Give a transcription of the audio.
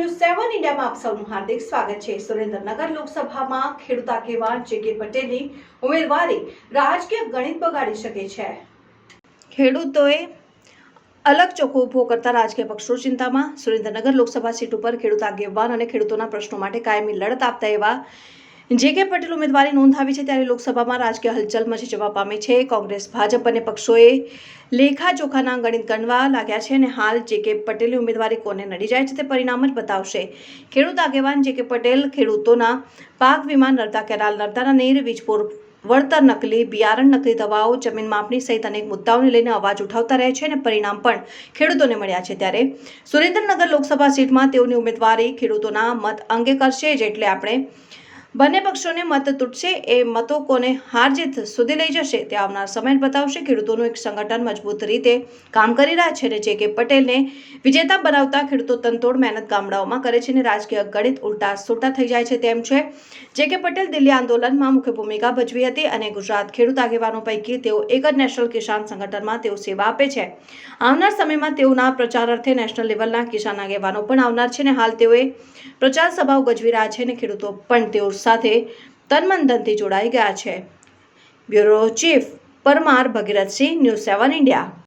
સૌનું હાર્દિક સ્વાગત છે. સુરેન્દ્રનગર લોકસભામાં ખેડૂત આગેવાન જે કે પટેલની ઉમેદવારી રાજકીય ગણિત બગાડી શકે છે. ખેડૂતોએ અલગ ચોખ્ખો ઊભો કરતા રાજકીય પક્ષો ચિંતામાં. સુરેન્દ્રનગર લોકસભા સીટ ઉપર ખેડૂત આગેવાન અને ખેડૂતોના પ્રશ્નો માટે કાયમી લડત આપતા એવા જે કે પટેલ ઉમેદવારી નોંધાવી છે ત્યારે લોકસભામાં રાજકીય હલચલ મચી જવા પામી છે. કોંગ્રેસ, ભાજપ અને પક્ષોએ લેખાજોખાના ગણિત ગણવા લાગ્યા છે અને હાલ જે કે પટેલની ઉમેદવારી કોને નડી જાય છે તે પરિણામ જ બતાવશે. ખેડૂત આગેવાન જે કે પટેલ ખેડૂતોના પાક વીમા નડતા કેનાલ નડતાના નીર, વીજપુર, વળતર નકલી, બિયારણ નકલી દવાઓ, જમીન માપણી સહિત અનેક મુદ્દાઓને લઈને અવાજ ઉઠાવતા રહે છે અને પરિણામ પણ ખેડૂતોને મળ્યા છે. ત્યારે સુરેન્દ્રનગર લોકસભા સીટમાં તેઓની ઉમેદવારી ખેડૂતોના મત અંગે કરશે જ એટલે આપણે બંને પક્ષોને મત તૂટશે, એ મતો કોને હાર જીત સુધી લઈ જશે તે આવનાર સમય બતાવશે. ખેડૂતોનું એક સંગઠન મજબૂત રીતે કામ કરી રહ્યા છે અને જે કે પટેલને વિજેતા બનાવતા ખેડૂતો તનતોડ મહેનત ગામડાઓમાં કરે છે અને રાજકીય ગણિત ઉલટા સુલટા થઈ જાય છે તેમ છે. જે કે પટેલ દિલ્હી આંદોલનમાં મુખ્ય ભૂમિકા ભજવી હતી અને ગુજરાત ખેડૂત આગેવાનો પૈકી તેઓ એક જ નેશનલ કિસાન સંગઠનમાં તેઓ સેવા આપે છે. આવનાર સમયમાં તેઓના પ્રચાર અર્થે નેશનલ લેવલના કિસાન આગેવાનો પણ આવનાર છે અને હાલ તેઓએ પ્રચાર સભાઓ ગજવી રહ્યા છે અને ખેડૂતો પણ તેઓ સાથે તનમન ધનથી જોડાઈ ગયા છે. Bureau chief Parmar Bhagirathsinh news seven India.